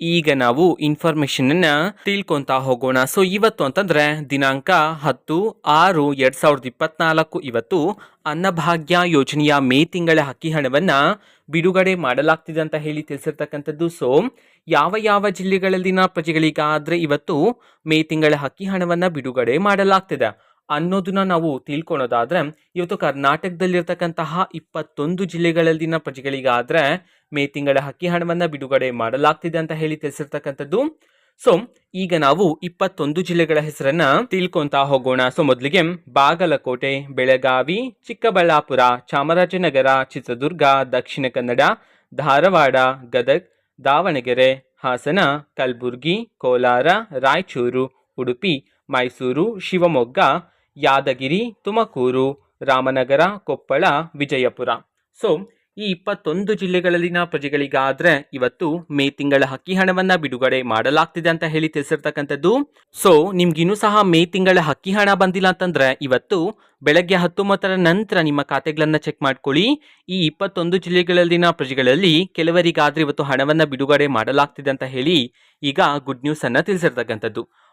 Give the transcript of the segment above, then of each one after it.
ಈಗ ನಾವು ಇನ್ಫಾರ್ಮೇಶನ್ ತಿಳ್ಕೊಂತಾ ಹೋಗೋಣ. ಸೊ ಇವತ್ತು ಅಂತಂದ್ರೆ ದಿನಾಂಕ ಹತ್ತು ಆರು ಎರಡ್ ಸಾವಿರದ ಇಪ್ಪತ್ನಾಲ್ಕು ಇವತ್ತು ಅನ್ನಭಾಗ್ಯ ಯೋಜನೆಯ ಮೇ ತಿಂಗಳ ಹಕ್ಕಿ ಹಣವನ್ನ ಬಿಡುಗಡೆ ಮಾಡಲಾಗ್ತಿದೆ ಅಂತ ಹೇಳಿ ತಿಳಿಸಿರ್ತಕ್ಕಂಥದ್ದು. ಸೊ ಯಾವ ಯಾವ ಜಿಲ್ಲೆಗಳಲ್ಲಿನ ಪ್ರಜೆಗಳಿಗಾದ್ರೆ ಇವತ್ತು ಮೇ ತಿಂಗಳ ಹಕ್ಕಿ ಹಣವನ್ನ ಬಿಡುಗಡೆ ಮಾಡಲಾಗ್ತಿದೆ. ಅನ್ನೋದನ್ನ ನಾವು ತಿಳ್ಕೊಳೋದಾದ್ರೆ, ಇವತ್ತು ಕರ್ನಾಟಕದಲ್ಲಿರ್ತಕ್ಕಂತಹ ಇಪ್ಪತ್ತೊಂದು ಜಿಲ್ಲೆಗಳಲ್ಲಿನ ಪ್ರಜೆಗಳಿಗಾದ್ರೆ ಮೇ ತಿಂಗಳ ಹಕ್ಕಿ ಹಣವನ್ನ ಬಿಡುಗಡೆ ಮಾಡಲಾಗ್ತಿದೆ ಅಂತ ಹೇಳಿ ತಿಳಿಸಿರ್ತಕ್ಕಂಥದ್ದು. ಸೊ ಈಗ ನಾವು ಇಪ್ಪತ್ತೊಂದು ಜಿಲ್ಲೆಗಳ ಹೆಸರನ್ನ ತಿಳ್ಕೊಂತ ಹೋಗೋಣ. ಸೊ ಮೊದಲಿಗೆ ಬಾಗಲಕೋಟೆ, ಬೆಳಗಾವಿ, ಚಿಕ್ಕಬಳ್ಳಾಪುರ, ಚಾಮರಾಜನಗರ, ಚಿತ್ರದುರ್ಗ, ದಕ್ಷಿಣ ಕನ್ನಡ, ಧಾರವಾಡ, ಗದಗ್, ದಾವಣಗೆರೆ, ಹಾಸನ, ಕಲಬುರ್ಗಿ, ಕೋಲಾರ, ರಾಯಚೂರು, ಉಡುಪಿ, ಮೈಸೂರು, ಶಿವಮೊಗ್ಗ ಯಾದಗಿರಿ, ತುಮಕೂರು, ರಾಮನಗರ, ಕೊಪ್ಪಳ, ವಿಜಯಪುರ. ಸೊ ಈ ಇಪ್ಪತ್ತೊಂದು ಜಿಲ್ಲೆಗಳಲ್ಲಿನ ಪ್ರಜೆಗಳಿಗಾದ್ರೆ ಇವತ್ತು ಮೇ ತಿಂಗಳ ಹಕ್ಕಿ ಹಣವನ್ನ ಬಿಡುಗಡೆ ಮಾಡಲಾಗ್ತಿದೆ ಅಂತ ಹೇಳಿ ತಿಳಿಸಿರ್ತಕ್ಕಂಥದ್ದು. ಸೊ ನಿಮ್ಗಿನ್ನೂ ಸಹ ಮೇ ತಿಂಗಳ ಹಕ್ಕಿ ಹಣ ಬಂದಿಲ್ಲ ಅಂತಂದ್ರೆ ಇವತ್ತು ಬೆಳಗ್ಗೆ ಹತ್ತೊಂಬತ್ತರ ನಂತರ ನಿಮ್ಮ ಖಾತೆಗಳನ್ನ ಚೆಕ್ ಮಾಡ್ಕೊಳ್ಳಿ. ಈ ಇಪ್ಪತ್ತೊಂದು ಜಿಲ್ಲೆಗಳಲ್ಲಿನ ಪ್ರಜೆಗಳಲ್ಲಿ ಕೆಲವರಿಗಾದ್ರೆ ಇವತ್ತು ಹಣವನ್ನ ಬಿಡುಗಡೆ ಮಾಡಲಾಗ್ತಿದೆ ಅಂತ ಹೇಳಿ ಈಗ ಗುಡ್ ನ್ಯೂಸ್ ಅನ್ನ ತಿಳಿಸಿರ್ತಕ್ಕಂಥದ್ದು.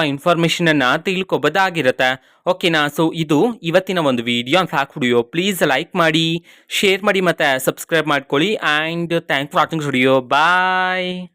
ಇನ್ಫಾರ್ಮೇಶನ್ ಅನ್ನ ತಿಳ್ಕೊಬೋದಾಗಿರುತ್ತೆ. ಓಕೆನಾ ಸೊ ಇದು ಇವತ್ತಿನ ಒಂದು ವಿಡಿಯೋ ಅಂತ ಹಾಕ್ಬಿಡಿಯೋ ಪ್ಲೀಸ್ ಲೈಕ್ ಮಾಡಿ ಶೇರ್ ಮಾಡಿ ಮತ್ತೆ ಸಬ್ಸ್ಕ್ರೈಬ್ ಮಾಡ್ಕೊಳ್ಳಿ. And thank for watching studio bye